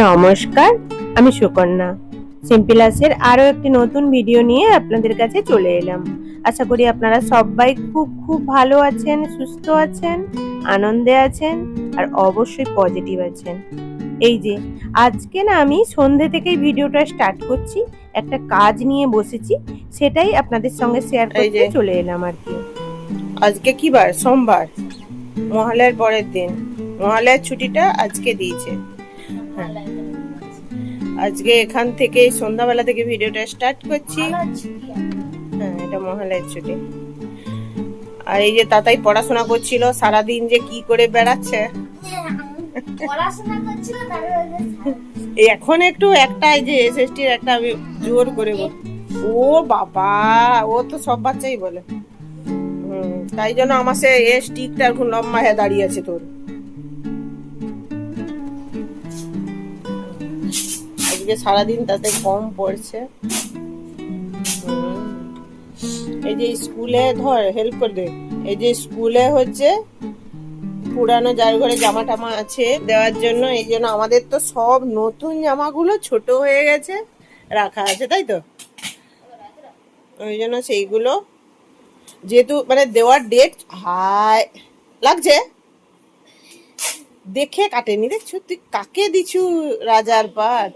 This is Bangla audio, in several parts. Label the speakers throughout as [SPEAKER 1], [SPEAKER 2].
[SPEAKER 1] নমস্কার আমি সুকন্যা। সিম্পিলাসের আরও একটি নতুন ভিডিও নিয়ে আপনাদের কাছে চলে এলাম। আশা করি আপনারা সবাই খুব খুব ভালো আছেন সুস্থ আছেন আনন্দে আছেন আর অবশ্যই পজিটিভ আছেন। এই যে আজকে না আমি সন্ধে থেকেই ভিডিওটা স্টার্ট করছি একটা কাজ নিয়ে বসেছি সেটাই আপনাদের সঙ্গে শেয়ার করতে চলে এলাম আর কি।
[SPEAKER 2] আজকে কি বার? সোমবার। মহালয়ার পরের দিন। মহালয়ার ছুটিটা আজকে দিয়েছে। আজকে এখান থেকে সন্ধ্যাবেলা থেকে ভিডিওটা স্টার্ট করছি। হ্যাঁ এটা মহালয়ের ছুটি। আর এই যে তাতাই পড়াশোনা করছিল, সারাদিন যে কি করে বেড়াচ্ছে? এখন একটু একটাই যে এসএসটির একটা আমি জোর করে ও বাবা, ও তো সব বাচ্চাই বলে। তাই জন্য আমার সে এ স্টিকটা এখন লম্বা হয়ে দাঁড়িয়ে আছে তোর। আজকে সারাদিন তাতে কম পড়ছে। এই যে স্কুলে ধর হেল্প করে দে এই যে স্কুলে হচ্ছে পুরানো যার ঘরে জামা টামা আছে দেওয়ার জন্য, এই জন্য আমাদের তো সব নতুন জামাগুলো ছোট হয়ে গেছে, রাখা আছে, তাই তো? ওই জন্য সেইগুলো যেহেতু মানে দেওয়ার ডেট হাই লাগছে? দেখে কাটেনি দেখছ তুই কাকে দিছু রাজার পাট?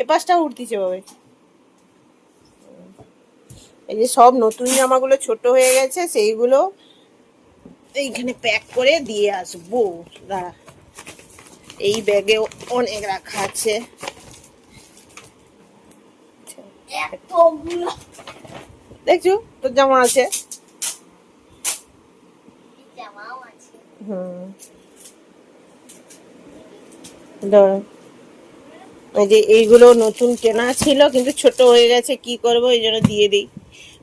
[SPEAKER 2] এ পাশটা উঠতিছে বাবা এই যে সব নতুন জামাগুলো ছোট হয়ে গেছে সেইগুলো এইখানে প্যাক করে দিয়ে আসব। দাঁড়া এই ব্যাগে অনেক রাখা আছে। দেখছ? তোর জামা আছে। হুম। দাঁড়া। এই যে এইগুলো নতুন কেনা ছিল, কিন্তু ছোট হয়ে গেছে, কি করব? এই জন্য দিয়ে দিই।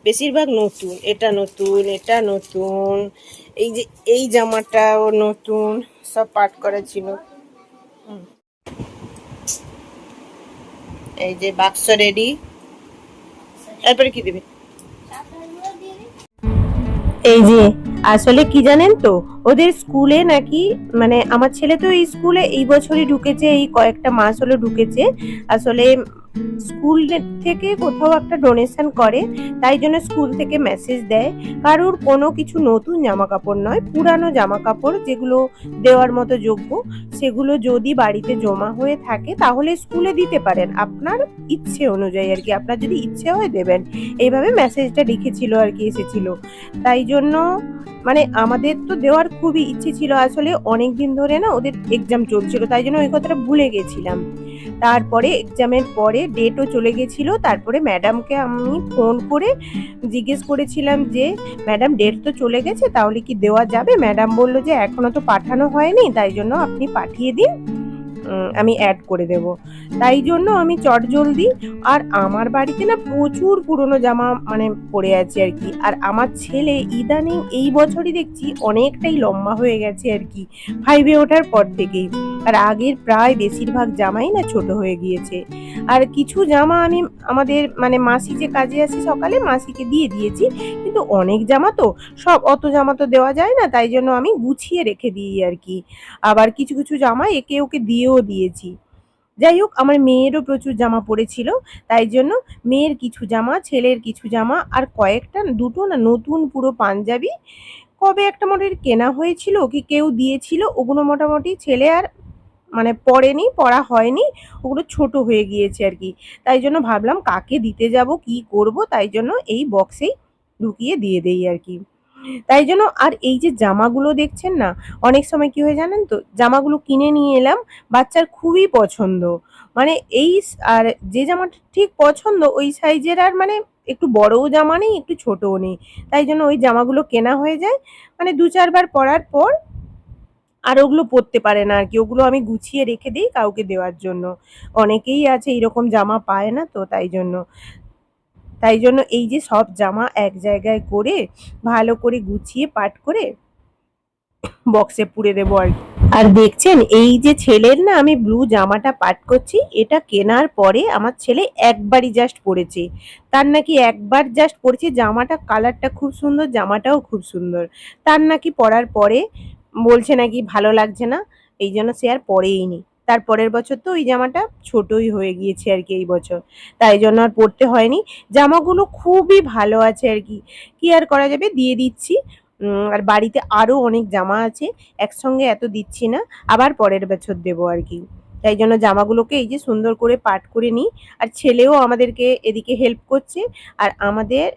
[SPEAKER 2] বেশিরভাগ নতুন, এটা নতুন এটা নতুন, এই যে এই জামাটাও নতুন, সব পাট করা ছিল। এই যে বাক্স রেডি তারপরে কি দিবি?
[SPEAKER 1] এই যে, আসলে কি জানেন তো? ওদের স্কুলে নাকি মানে আমার ছেলে তো এই স্কুলে এই বছরই ঢুকেছে, এই কয়েকটা মাস হলো ঢুকেছে। আসলে স্কুল থেকে কোথাও একটা ডোনেশন করে, তাই জন্য স্কুল থেকে মেসেজ দেয়। কারোর কোনো কিছু নতুন জামা কাপড় নয়, পুরানো জামা কাপড় যেগুলো দেওয়ার মতো যোগ্য, সেগুলো যদি বাড়িতে জমা হয়ে থাকে, তাহলে স্কুলে দিতে পারেন। আপনার ইচ্ছে অনুযায়ী আর কি, আপনার যদি ইচ্ছে হয় দেবেন। এইভাবে মেসেজটা লিখেছিল আর কি, এসেছিল। তাই জন্য মানে আমাদের তো দেওয়ার খুবই ইচ্ছে ছিল। আসলে অনেক দিন ধরে না ওদের এক্সাম চলছিল, তাই জন্য ওই কথাটা ভুলে গেছিলাম। তারপরে এক্সামের পরে ডেটও চলে গেছিল, তারপরে ম্যাডামকে আমি ফোন করে জিজ্ঞেস করেছিলাম যে ম্যাডাম ডেট তো চলে গেছে, তাহলে কি দেওয়া যাবে? ম্যাডাম বলল যে এখনও তো পাঠানো হয়নি, তাই জন্য আপনি পাঠিয়ে দিন আমি অ্যাড করে দেব। তাই জন্য আমি চট জলদি, আর আমার বাড়িতে না প্রচুর পুরনো জামা মানে পড়ে আছে আর কি, আর আমার ছেলে ইদানিং এই বছরই দেখছি অনেকটাই লম্বা হয়ে গেছে আর কি ফাইভে ওঠার পর থেকেই। আর আগের প্রায় বেশিরভাগ জামাই না ছোট হয়ে গিয়েছে। আর কিছু জামা আমি আমাদের মানে মাসি যে কাজে আসি সকালে, মাসিকে দিয়ে দিয়েছি। কিন্তু অনেক জামা তো, সব অত জামা তো দেওয়া যায় না, তাই জন্য আমি গুছিয়ে রেখে দিই আর কি। আবার কিছু কিছু জামা একে ওকে দিয়েও দিয়েছি। যাই হোক, আমার মেয়েরও প্রচুর জামা পড়েছিল, তাই জন্য মেয়ের কিছু জামা, ছেলের কিছু জামা, আর কয়েকটা, দুটো না নতুন পুরো পাঞ্জাবি। কবে একটা মোটামুটি কেনা হয়েছিল কি কেউ দিয়েছিল, ওগুলো মোটামুটি ছেলে আর মানে পড়েনি, পড়া হয়নি, ওগুলো ছোট হয়ে গিয়েছে আর কি। তাই জন্য ভাবলাম কাকে দিতে যাব, কি করব, তাই জন্য এই বক্সেই ঢুকিয়ে দিয়ে দেই আর কি। তাই জন্য আর এই যে জামাগুলো দেখছেন না, অনেক সময় কি হয়ে জানেন তো, জামাগুলো কিনে নিয়ে এলাম, বাচ্চার খুবই পছন্দ। মানে এই আর যে জামাটা ঠিক পছন্দ, ওই সাইজের আর মানে একটু বড়ও জামা নেই, একটু ছোটও নেই। তাই জন্য ওই জামাগুলো কেনা হয়ে যায়। মানে দু চারবার পরার পর আর ওগুলো পরতে পারে না আর কি। ওগুলো আমি গুছিয়ে রেখে দিই কাউকে দেওয়ার জন্য। অনেকেই আছে এরকম জামা পায় না তো তাই জন্য। তাই জন্য এই যে সব জামা এক জায়গায় করে ভালো করে গুছিয়ে পাট করে বক্সে পুরে দেবো আর। আর দেখছেন এই যে ছেলের না আমি ব্লু জামাটা পাট করছি, এটা কেনার পরে আমার ছেলে একবারই জাস্ট পরেছে। তার নাকি একবার জাস্ট পরেছে, জামাটা কালারটা খুব সুন্দর, জামাটাও খুব সুন্দর। তার নাকি পরার পরে বলছে নাকি ভালো লাগছে না, এই জন্য সে আর পরেই নি। তার পরের বছর তো ওই জামাটা ছোটই হয়ে গিয়েছে আর কি এই বছর। তাই জন্য আর পরতে হয়নি। জামাগুলো খুবই ভালো আছে আর কি। কি আর করা যাবে? দিয়ে দিচ্ছি। আর বাড়িতে আরও অনেক জামা আছে। একসঙ্গে এত দিচ্ছি না। আবার পরের বছর দেবো আর কি। তাই জন্য জামাগুলোকে এই যে সুন্দর করে পাট করে নিই। আর ছেলেও আমাদেরকে এদিকে হেল্প করছে। আর আমাদের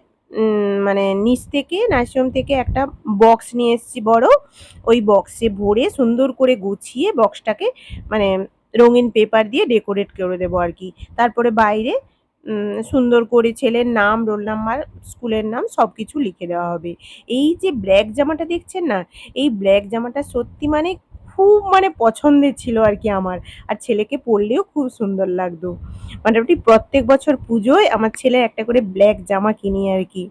[SPEAKER 1] মানে নিচ থেকে, নার্সিংহোম থেকে একটা বক্স নিয়ে এসেছি বড়। ওই বক্সে ভরে সুন্দর করে গুছিয়ে বক্সটাকে মানে রঙিন পেপার দিয়ে ডেকোরেট করে দেবো আর কি। তারপরে বাইরে সুন্দর করে ছেলের নাম রোল নাম্বার স্কুলের নাম সব কিছু লিখে দেওয়া হবে। এই যে ব্ল্যাক জামাটা দেখছেন না? এই ব্ল্যাক জামাটা সত্যি মানে খুব মানে পছন্দের ছিল আর কি আমার। আর ছেলেকে পরলেও খুব সুন্দর লাগতো। মোটামুটি প্রত্যেক বছর পুজোয় আমার ছেলে একটা করে ব্ল্যাক জামা কিনি আর কি।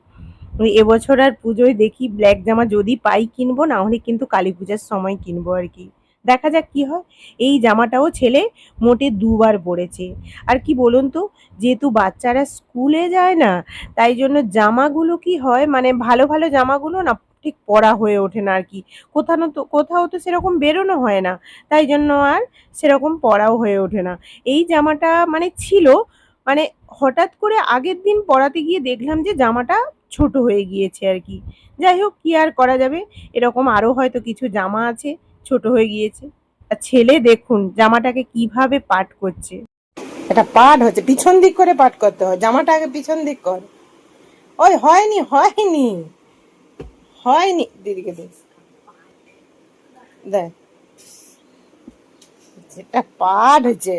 [SPEAKER 1] এবছর আর পুজোয় দেখি ব্ল্যাক জামা যদি পাই কিনবো, না হলে কিন্তু কালী পূজার সময় কিনবো আর কি। দেখা যাক কি হয়। এই জামাটাও ছেলে মোটে দুবার পরেছে। আর কি বলুন তো, যেহেতু বাচ্চারা স্কুলে যায় না, তাই জন্য জামাগুলো কি হয় মানে ভালো ভালো জামাগুলো না ঠিক পরা হয়ে ওঠে না আর কি। কোথাও তো কোথাও তো সেরকম বেরোনো হয় না। তাই জন্য আর সেরকম পড়াও হয়ে ওঠে না। এই জামাটা মানে ছিল মানে হঠাৎ করে আগের দিন পরাতে গিয়ে দেখলাম যে জামাটা ছোট হয়ে গিয়েছে আর কি। যাই হোক, কী আর করা যাবে? এরকম আরও হয়তো কিছু জামা আছে, ছোট হয়ে গিয়েছে। আর ছেলে দেখুন, জামাটাকে কীভাবে পাট করছে।
[SPEAKER 2] এটা পাট হচ্ছে, পিছন দিক করে পাট করতে হয়। জামাটা আগে পিছন দিক কর। ওই হয়নি হয়নি। হয়নি, দিদিকে দে যেটা পাট হচ্ছে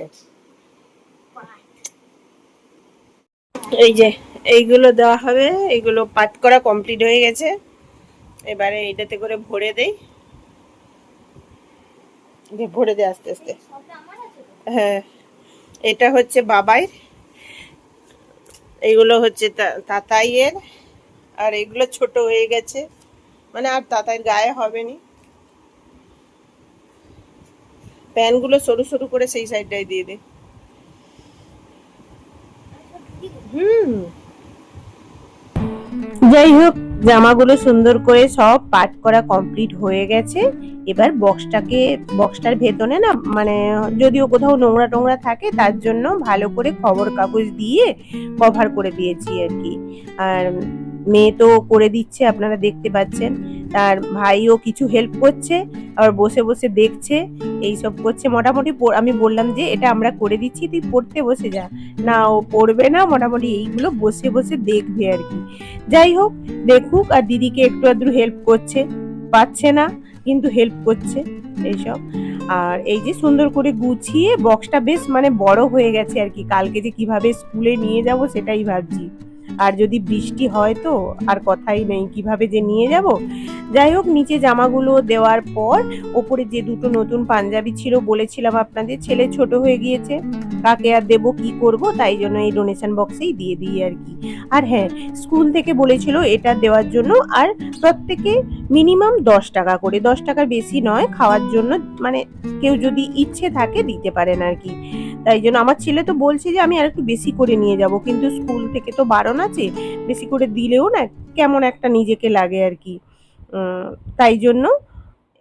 [SPEAKER 2] এই যে, এইগুলো দেওয়া হবে, এইগুলো পাট করা কমপ্লিট হয়ে গেছে। এবারে এইটাতে করে ভরে দেই। ভরে দে আস্তে আস্তে। হ্যাঁ এটা হচ্ছে বাবাই। এইগুলো হচ্ছে তাতাইয়ের। আর এগুলো ছোট হয়ে গেছে। মানে আর তাতাইয়ের গায়ে হবে নি প্যানগুলো সরু সরু করে সেই সাইডটাই দিয়ে দে।
[SPEAKER 1] যাই হোক, জামাগুলো সুন্দর করে সব পাট করা কমপ্লিট হয়ে গেছে। এবার বক্সটাকে, বক্সটার ভেতরে না মানে যদিও কোথাও নোংরা টোংরা থাকে, তার জন্য ভালো করে খবর কাগজ দিয়ে কভার করে দিয়েছি আর কি। আর মেয়ে তো করে দিচ্ছে, আপনারা দেখতে পাচ্ছেন। তার ভাইও কিছু হেল্প করছে, আবার বসে বসে দেখছে এই সব করছে। মোটামুটি আমি বললাম যে এটা আমরা করে দিচ্ছি, তুই পড়তে বসে যা। না, ও পড়বে না, মোটামুটি এইগুলো বসে বসে দেখবে আর কি। যাই হোক, দেখুক, আর দিদিকে একটু আধটু হেল্প করছে। পাচ্ছে না, কিন্তু হেল্প করছে এইসব। আর এই যে সুন্দর করে গুছিয়ে বক্সটা বেশ মানে বড় হয়ে গেছে আর কি। কালকে যে কীভাবে স্কুলে নিয়ে যাব সেটাই ভাবছি। আর যদি বৃষ্টি হয় তো আর কথাই নেই, কীভাবে যে নিয়ে যাব? যাই হোক, নিচে জামাগুলো দেওয়ার পর ওপরে যে দুটো নতুন পাঞ্জাবি ছিল বলেছিলাম আপনাদের, ছেলে ছোট হয়ে গিয়েছে, কাকে আর দেবো, কি করব, তাই জন্য এই ডোনেশন বক্সেই দিয়ে দিই আর কি। আর হ্যাঁ স্কুল থেকে বলেছিল এটা দেওয়ার জন্য, আর প্রত্যেকে মিনিমাম দশ টাকা করে, দশ টাকার বেশি নয়, খাওয়ার জন্য মানে কেউ যদি ইচ্ছে থাকে দিতে পারেন আর কি। তাই জন্য আমার ছেলে তো বলছে যে আমি আর একটু বেশি করে নিয়ে যাব, কিন্তু স্কুল থেকে তো বারণ আছে? বেশি করে দিলেও না কেমন একটা নিজেকে লাগে আর কি। তাই জন্য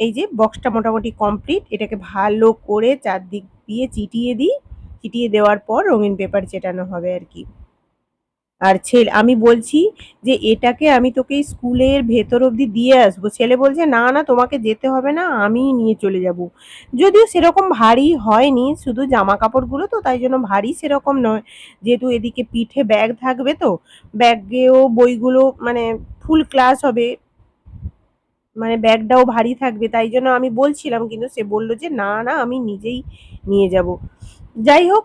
[SPEAKER 1] এই যে বক্সটা মোটামুটি কমপ্লিট এটাকে ভালো করে চারদিক দিয়ে চিটিয়ে দিই। চিটিয়ে দেওয়ার পর রঙিন পেপার চেটানো হবে আর কি। আর ছেলে, আমি বলছি যে এটাকে আমি তোকে স্কুলের ভেতর অবধি দিয়ে আসব। ছেলে বলছে, না না, তোমাকে যেতে হবে না, আমি নিয়ে চলে যাব। যদিও সেরকম ভারী হয়নি, শুধু জামা কাপড়গুলো তো, তাই জন্য ভারী সেরকম নয়। যেহেতু এদিকে পিঠে ব্যাগ থাকবে তো, ব্যাগেও বইগুলো মানে ফুল ক্লাস হবে মানে ব্যাগটাও ভারী থাকবে, তাই জন্য আমি বলছিলাম, কিন্তু সে বলল যে, না না, আমি নিজেই নিয়ে যাব। যাই হোক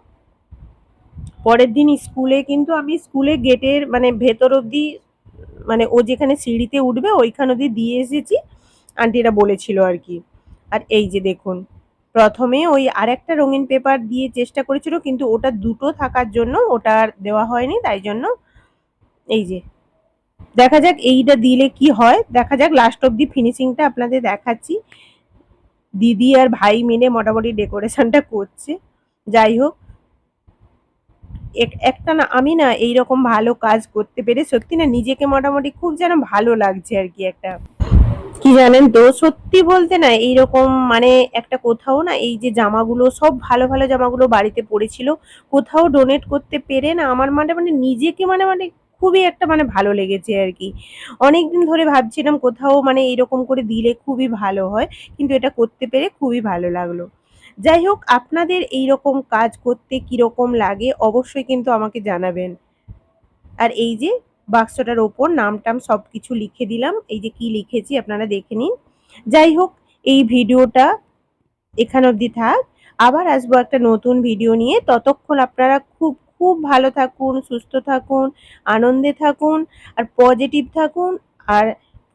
[SPEAKER 1] পরের দিন স্কুলে কিন্তু আমি স্কুলে গেটের মানে ভেতর অবধি মানে ও যেখানে সিঁড়িতে উঠবে ওইখান অবধি দিয়ে এসেছি। আন্টিরা বলেছিল আর কি। আর এই যে দেখুন, প্রথমে ওই আরেকটা রঙিন পেপার দিয়ে চেষ্টা করেছিল, কিন্তু ওটা দুটো থাকার জন্য ওটা আর দেওয়া হয়নি, তাই জন্য এই যে। দেখা যাক এইটা দিলে কি হয়। দেখা যাক লাস্ট অব্দি ফিনিশিংটা আপনাদের দেখাচ্ছি। দিদি আর ভাই মিলে মোটামুটি ডেকোরেশনটা করছে। যাই হোক একটা না আমি না এই রকম ভালো কাজ করতে পেরে সত্যি না নিজেকে মোটামুটি খুব যেন ভালো লাগছে আর কি একটা। কি জানেন তো? সত্যি বলতে না এইরকম মানে একটা কোথাও না এই যে জামাগুলো, সব ভালো ভালো জামাগুলো বাড়িতে পড়েছিল, কোথাও ডোনেট করতে পেরে না আমার মানে মানে নিজেকে মানে মানে খুবই একটা মানে ভালো লেগেছে আর কি। অনেকদিন ধরে ভাবছিলাম কোথাও মানে এরকম করে দিলে খুবই ভালো হয়, কিন্তু এটা করতে পেরে খুবই ভালো লাগল। যাই হোক আপনাদের এই রকম কাজ করতে কীরকম লাগে অবশ্যই কিন্তু আমাকে জানাবেন। আর এই যে বাক্সটার ওপর নাম টাম সব কিছু লিখে দিলাম, এই যে কি লিখেছি আপনারা দেখে নিন। যাই হোক এই ভিডিওটা এখান অবধি থাক। আবার আসব একটা নতুন ভিডিও নিয়ে। ততক্ষণ আপনারা খুব খুব ভালো থাকুন, সুস্থ থাকুন, আনন্দে থাকুন, আর পজিটিভ থাকুন, আর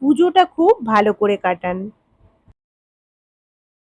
[SPEAKER 1] পুজোটা খুব ভালো করে কাটান।